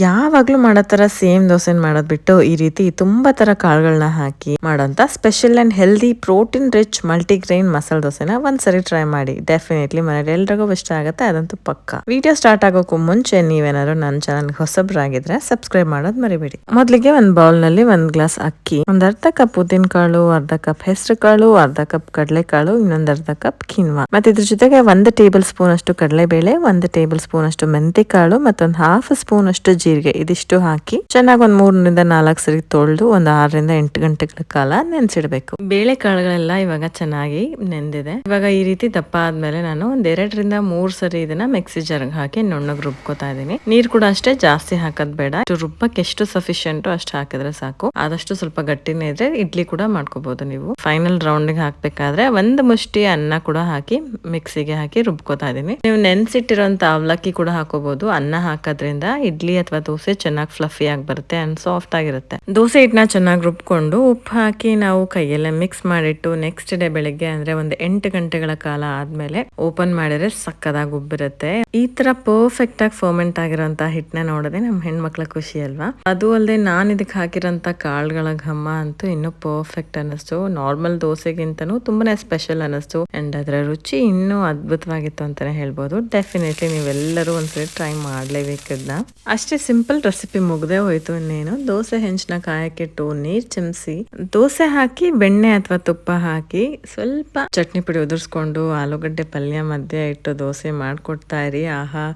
ಯಾವಾಗ್ಲೂ ಮಾಡೋ ತರ ಸೇಮ್ ದೋಸೆ ಮಾಡೋದ್ ಬಿಟ್ಟು ಈ ರೀತಿ ತುಂಬಾ ತರ ಕಾಳುಗಳನ್ನ ಹಾಕಿ ಮಾಡೋಂತ special and healthy protein rich multigrain masala ದೋಸೆನ ಒಂದ್ಸರಿ ಟ್ರೈ ಮಾಡಿ. ಡೆಫಿನೆಟ್ಲಿ ಮನೇಲಿ ಎಲ್ರಿಗೂ ಇಷ್ಟ ಆಗುತ್ತೆ, ಅದಂತೂ ಪಕ್ಕ. ವಿಡಿಯೋ ಸ್ಟಾರ್ಟ್ ಆಗೋಕ್ಕೂ ಮುಂಚೆ ನೀವೇನಾದ್ರು ನನ್ನ ಚಾನಲ್ ಹೊಸಬ್ರಾಗಿದ್ರೆ ಸಬ್ಸ್ಕ್ರೈಬ್ ಮಾಡೋದ್ ಮರಿಬೇಡಿ. ಮೊದಲಿಗೆ ಒಂದ್ ಬೌಲ್ನಲ್ಲಿ ಒಂದ್ ಗ್ಲಾಸ್ ಅಕ್ಕಿ, ಒಂದ್ ಅರ್ಧ ಕಪ್ ಉದ್ದಿನ ಕಾಳು, ಅರ್ಧ ಕಪ್ ಹೆಸರು ಕಾಳು, ಅರ್ಧ ಕಪ್ ಕಡಲೆಕಾಳು ಇನ್ನೊಂದ್ ಅರ್ಧ ಕಪ್ ಕಿನ್ವಾ. ಮತ್ತೆ ಇದ್ರ ಜೊತೆಗೆ ಒಂದು ಟೇಬಲ್ ಸ್ಪೂನ್ ಅಷ್ಟು ಕಡಲೆಬೇಳೆ, ಒಂದು ಟೇಬಲ್ ಸ್ಪೂನ್ ಅಷ್ಟು ಮೆಂತೆ ಕಾಳು, ಮತ್ತೊಂದು ಹಾಫ್ ಸ್ಪೂನ್ ಅಷ್ಟು ಜೀರಿಗೆ ಇದಿಷ್ಟು ಹಾಕಿ ಚೆನ್ನಾಗಿ ಒಂದ್ ಮೂರರಿಂದ ನಾಲ್ಕು ಸರಿ ತೊಳೆದು ಒಂದ್ ಆರರಿಂದ ಎಂಟು ಗಂಟೆಗಳ ಕಾಲ ನೆನ್ಸಿಡ್ಬೇಕು. ಬೇಳೆ ಕಾಳುಗಳೆಲ್ಲ ಇವಾಗ ಚೆನ್ನಾಗಿ ನೆಂದಿದೆ. ಇವಾಗ ಈ ರೀತಿ ದಪ್ಪ ಆದ್ಮೇಲೆ ನಾನು ಒಂದ್ ಎರಡರಿಂದ ಮೂರ್ ಸರಿ ಇದನ್ನ ಮಿಕ್ಸಿ ಜಾರ್ಗೆ ಹಾಕಿ ನುಣ್ಣಗ್ ರುಬ್ಕೋತಾ ಇದೀನಿ. ನೀರ್ ಕೂಡ ಅಷ್ಟೇ ಜಾಸ್ತಿ ಹಾಕದ್ ಬೇಡ. ರುಬ್ಬಕ್ಕೆ ಎಷ್ಟು ಸಫಿಶಿಯಂಟ್ ಅಷ್ಟು ಹಾಕಿದ್ರೆ ಸಾಕು. ಆದಷ್ಟು ಸ್ವಲ್ಪ ಗಟ್ಟಿನೇ ಇದ್ರೆ ಇಡ್ಲಿ ಕೂಡ ಮಾಡ್ಕೋಬಹುದು ನೀವು. ಫೈನಲ್ ರೌಂಡ್ಗೆ ಹಾಕ್ಬೇಕಾದ್ರೆ ಒಂದ್ ಮುಷ್ಟಿ ಅನ್ನ ಕೂಡ ಹಾಕಿ ಮಿಕ್ಸಿಗೆ ಹಾಕಿ ರುಬ್ಕೋತಾ ಇದೀನಿ. ನೀವು ನೆನ್ಸಿಟ್ಟಿರೋಂತ ಅವಲಕ್ಕಿ ಕೂಡ ಹಾಕೋಬಹುದು ಅನ್ನ ಹಾಕೋದ್ರಿಂದ ಇಡ್ಲಿ ಅಥವಾ ದೋಸೆ ಚೆನ್ನಾಗಿ ಫ್ಲಫಿ ಆಗಿ ಬರುತ್ತೆ ಅಂಡ್ ಸಾಫ್ಟ್ ಆಗಿರುತ್ತೆ. ದೋಸೆ ಹಿಟ್ಟನ್ನ ಚೆನ್ನಾಗಿ ರುಬ್ಕೊಂಡು ಉಪ್ಪು ಹಾಕಿ ನಾವು ಕೈಯಲ್ಲೇ ಮಿಕ್ಸ್ ಮಾಡಿಟ್ಟು ನೆಕ್ಸ್ಟ್ ಡೇ ಬೆಳಿಗ್ಗೆ ಅಂದ್ರೆ ಒಂದು ಎಂಟು ಗಂಟೆಗಳ ಕಾಲ ಆದ್ಮೇಲೆ ಓಪನ್ ಮಾಡಿದ್ರೆ ಸಕ್ಕದಾಗಿ ಉಬ್ಬಿರುತ್ತೆ. ಈ ತರ ಪರ್ಫೆಕ್ಟ್ ಆಗಿ ಫರ್ಮೆಂಟ್ ಆಗಿರುವಂತ ಹಿಟ್ಟನ್ನ ನೋಡದೆ ನಮ್ಮ ಹೆಣ್ಮಕ್ಳ ಖುಷಿ ಅಲ್ವಾ? ಅದು ಅಲ್ಲದೆ ನಾನ್ ಇದಕ್ಕೆ ಹಾಕಿರೋಂಥ ಕಾಳುಗಳ ಘಮ್ಮ ಅಂತೂ ಇನ್ನೂ ಪರ್ಫೆಕ್ಟ್ ಅನ್ನಿಸ್ತು. ನಾರ್ಮಲ್ ದೋಸೆಗಿಂತನೂ ತುಂಬಾನೇ ಸ್ಪೆಷಲ್ ಅನ್ನಿಸ್ತು. ಅಂಡ್ ಅದರ ರುಚಿ ಇನ್ನೂ ಅದ್ಭುತವಾಗಿತ್ತು ಅಂತಾನೆ ಹೇಳ್ಬೋದು. ಡೆಫಿನೆಟ್ಲಿ ನೀವೆಲ್ಲರೂ ಒಂದ್ಸರಿ ಟ್ರೈ ಮಾಡ್ಲೇಬೇಕದ್ನ ಅಷ್ಟೇ ಸಿಂಪಲ್ ರೆಸಿಪಿ ಮುಗ್ದೇ ಹೋಯ್ತು ಇನ್ನೇನು. ದೋಸೆ ಹೆಂಚಿನ ಕಾಯಕ್ಕಿಟ್ಟು ನೀರ್ ಚಿಮ್ಸಿ, ದೋಸೆ ಹಾಕಿ, ಬೆಣ್ಣೆ ಅಥವಾ ತುಪ್ಪ ಹಾಕಿ ಸ್ವಲ್ಪ ಚಟ್ನಿ ಪುಡಿ ಉದುರ್ಸ್ಕೊಂಡು ಆಲೂಗಡ್ಡೆ ಪಲ್ಯ ಮಧ್ಯ ಇಟ್ಟು ದೋಸೆ ಮಾಡ್ಕೊಡ್ತಾ ಇರಿ. ಆಹಾ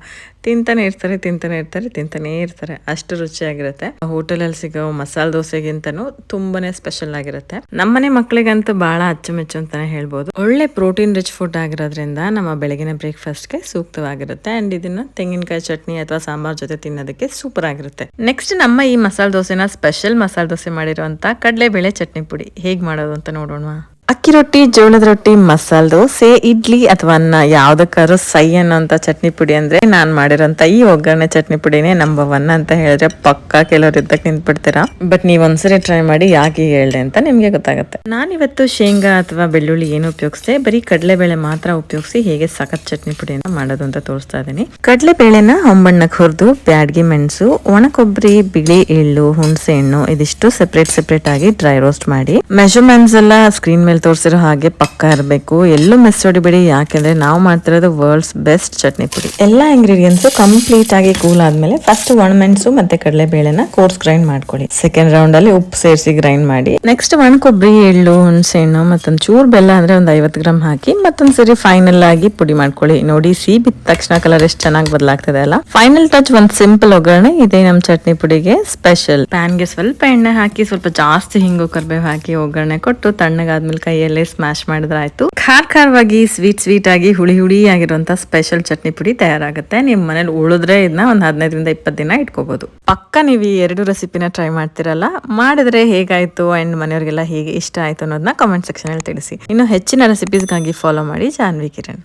ತಿಂತಾನೆ ಇರ್ತಾರೆ ತಿಂತಾನೆ ಇರ್ತಾರೆ ತಿಂತಾನೆ ಇರ್ತಾರೆ. ಅಷ್ಟು ರುಚಿಯಾಗಿರುತ್ತೆ. ಹೋಟೆಲಲ್ಲಿ ಸಿಗೋ ಮಸಾಲ ದೋಸೆಗಿಂತನೂ ತುಂಬಾನೇ ಸ್ಪೆಷಲ್ ಆಗಿರುತ್ತೆ. ನಮ್ಮನೆ ಮಕ್ಕಳಿಗಂತೂ ಬಹಳ ಅಚ್ಚುಮೆಚ್ಚು ಅಂತಾನೆ ಹೇಳ್ಬೋದು. ಒಳ್ಳೆ ಪ್ರೋಟೀನ್ ರಿಚ್ ಫುಡ್ ಆಗಿರೋದ್ರಿಂದ ನಮ್ಮ ಬೆಳಗಿನ ಬ್ರೇಕ್ಫಾಸ್ಟ್ಗೆ ಸೂಕ್ತವಾಗಿರುತ್ತೆ. ಅಂಡ್ ಇದನ್ನ ತೆಂಗಿನಕಾಯಿ ಚಟ್ನಿ ಅಥವಾ ಸಾಂಬಾರ್ ಜೊತೆ ತಿನ್ನೋದಕ್ಕೆ ಸೂಪರ್ ಆಗಿರುತ್ತೆ. ನೆಕ್ಸ್ಟ್ ನಮ್ಮ ಈ ಮಸಾಲ ದೋಸೆನ ಸ್ಪೆಷಲ್ ಮಸಾಲ ದೋಸೆ ಮಾಡಿರುವಂತ ಕಡಲೆಬೇಳೆ ಚಟ್ನಿ ಪುಡಿ. ಹೇಗ್ ಮಾಡೋದು ಅಂತ ನೋಡೋಣ ಅಕ್ಕಿ ರೊಟ್ಟಿ, ಜೋಳದ ರೊಟ್ಟಿ, ಮಸಾಲೆ ದೋಸೆ, ಇಡ್ಲಿ ಅಥವಾ ಅನ್ನ, ಯಾವ್ದಕ್ಕಾದ್ರೂ ಸೈ ಅನ್ನೋಂಥ ಚಟ್ನಿ ಪುಡಿ ಅಂದ್ರೆ ನಾನ್ ಮಾಡಿರೋಂತ ಈ ಒಗ್ಗರಣೆ ಚಟ್ನಿ ಪುಡಿನೇ ನಂಬರ್ ಒನ್ ಅಂತ ಹೇಳಿದ್ರೆ ಪಕ್ಕ ಕೆಲವ್ರು ಇದ್ದಕ್ಕೆ ನಿಂತ್ಬಿಡ್ತೀರಾ. ಬಟ್ ನೀವ್ ಒಂದ್ಸರಿ ಟ್ರೈ ಮಾಡಿ ಯಾಕೆ ಹೇಳ್ದೆ ಅಂತ ನಿಮ್ಗೆ ಗೊತ್ತಾಗುತ್ತೆ. ನಾನಿವತ್ತು ಶೇಂಗಾ ಅಥವಾ ಬೆಳ್ಳುಳ್ಳಿ ಏನು ಉಪಯೋಗಿಸ್ದೆ, ಬರೀ ಕಡಲೆಬೇಳೆ ಮಾತ್ರ ಉಪಯೋಗಿಸಿ ಹೇಗೆ ಸಖತ್ ಚಟ್ನಿ ಪುಡಿಯನ್ನ ಮಾಡೋದು ಅಂತ ತೋರಿಸ್ತಾ ಇದೀನಿ. ಕಡಲೆಬೇಳೆನ ಹೊಂಬಣ್ಣಕ್ಕೆ ಹುರಿದು, ಬ್ಯಾಡ್ಗಿ ಮೆಣಸು ಒಣ ಕೊಬ್ಬರಿ ಬಿಳಿ ಎಳ್ಳು, ಹುಣಸೆ ಹಣ್ಣು, ಇದಿಷ್ಟು ಸೆಪರೇಟ್ ಸೆಪರೇಟ್ ಆಗಿ ಡ್ರೈ ರೋಸ್ಟ್ ಮಾಡಿ ಮೆಷರ್ಮೆಂಟ್ಸ್ ಎಲ್ಲ ಸ್ಕ್ರೀನ್ ಮೇಲೆ ತೋರಿಸಿರೋ ಹಾಗೆ ಪಕ್ಕ ಇರಬೇಕು. ಎಲ್ಲೂ ಮಿಸ್ ಹೊಡಿಬೇಡಿ. ಯಾಕೆಂದ್ರೆ ನಾವು ಮಾಡ್ತಿರೋದು ವರ್ಲ್ಡ್ಸ್ ಬೆಸ್ಟ್ ಚಟ್ನಿ ಪುಡಿ. ಎಲ್ಲ ಇಂಗ್ರೀಡಿಯೆಂಟ್ಸು ಕಂಪ್ಲೀಟ್ ಆಗಿ ಕೂಲ್ ಆದಮೇಲೆ ಫಸ್ಟ್ ಒಣಮೆಣಸು ಮತ್ತೆ ಕಡಲೆಬೇಳೆನ ಕೋರ್ಸ್ ಗ್ರೈಂಡ್ ಮಾಡ್ಕೊಳ್ಳಿ. ಸೆಕೆಂಡ್ ರೌಂಡಲ್ಲಿ ಉಪ್ಪು ಸೇರಿಸಿ ಗ್ರೈಂಡ್ ಮಾಡಿ. ನೆಕ್ಸ್ಟ್ ಒಣ ಕೊಬ್ಬರಿ, ಎಳ್ಳು ಹುಣಸೆಹಣ್ಣು ಮತ್ತೊಂದು ಚೂರು ಬೆಲ್ಲ ಅಂದ್ರೆ ಒಂದು ಐವತ್ತು ಗ್ರಾಮ್ ಹಾಕಿ ಮತ್ತೊಂದು ಸರಿ ಫೈನಲ್ ಆಗಿ ಪುಡಿ ಮಾಡ್ಕೊಳ್ಳಿ. ನೋಡಿ ಸಿ ಬಿದ್ದ ತಕ್ಷಣ ಕಲರ್ ಎಷ್ಟು ಚೆನ್ನಾಗಿ ಬದಲಾಗ್ತದೆ ಅಲ್ಲ? ಫೈನಲ್ ಟಚ್ ಒಂದು ಸಿಂಪಲ್ ಒಗ್ಗರಣೆ. ಇದೆ ನಮ್ಮ ಚಟ್ನಿ ಪುಡಿಗೆ ಸ್ಪೆಷಲ್ ಪ್ಯಾನ್ಗೆ ಸ್ವಲ್ಪ ಎಣ್ಣೆ ಹಾಕಿ, ಸ್ವಲ್ಪ ಜಾಸ್ತಿ ಹಿಂಗು ಕರ್ಬೇವು ಹಾಕಿ ಒಗ್ಗರಣೆ ಕೊಟ್ಟು ತಣ್ಣಗಾದ್ಮೇಲೆ ಕೈಯಲ್ಲೇ ಸ್ಮ್ಯಾಶ್ ಮಾಡಿದ್ರೆ ಆಯ್ತು. ಖಾರ ಖಾರವಾಗಿ ಸ್ವೀಟ್ ಸ್ವೀಟ್ ಆಗಿ ಹುಳಿ ಹುಳಿ ಆಗಿರುವಂತ ಸ್ಪೆಷಲ್ ಚಟ್ನಿ ಪುಡಿ ತಯಾರಾಗುತ್ತೆ. ನಿಮ್ ಮನೇಲಿ ಉಳಿದ್ರೆ ಇದನ್ನ ಒಂದ್ ಹದಿನೈದರಿಂದ ಇಪ್ಪತ್ತು ದಿನ ಇಟ್ಕೋಬಹುದು ಪಕ್ಕ ನೀವು ಈ ಎರಡು ರೆಸಿಪಿನ ಟ್ರೈ ಮಾಡ್ತಿರಲ್ಲ, ಮಾಡಿದ್ರೆ ಹೇಗಾಯ್ತು ಅಂಡ್ ಮನೆಯವರಿಗೆಲ್ಲ ಹೇಗೆ ಇಷ್ಟ ಆಯ್ತು ಅನ್ನೋದನ್ನ ಕಾಮೆಂಟ್ ಸೆಕ್ಷನ್ ಅಲ್ಲಿ ತಿಳಿಸಿ. ಇನ್ನು ಹೆಚ್ಚಿನ ರೆಸಿಪೀಸ್ಗಾಗಿ ಫಾಲೋ ಮಾಡಿ ಜಾನ್ವಿ ಕಿರಣ್.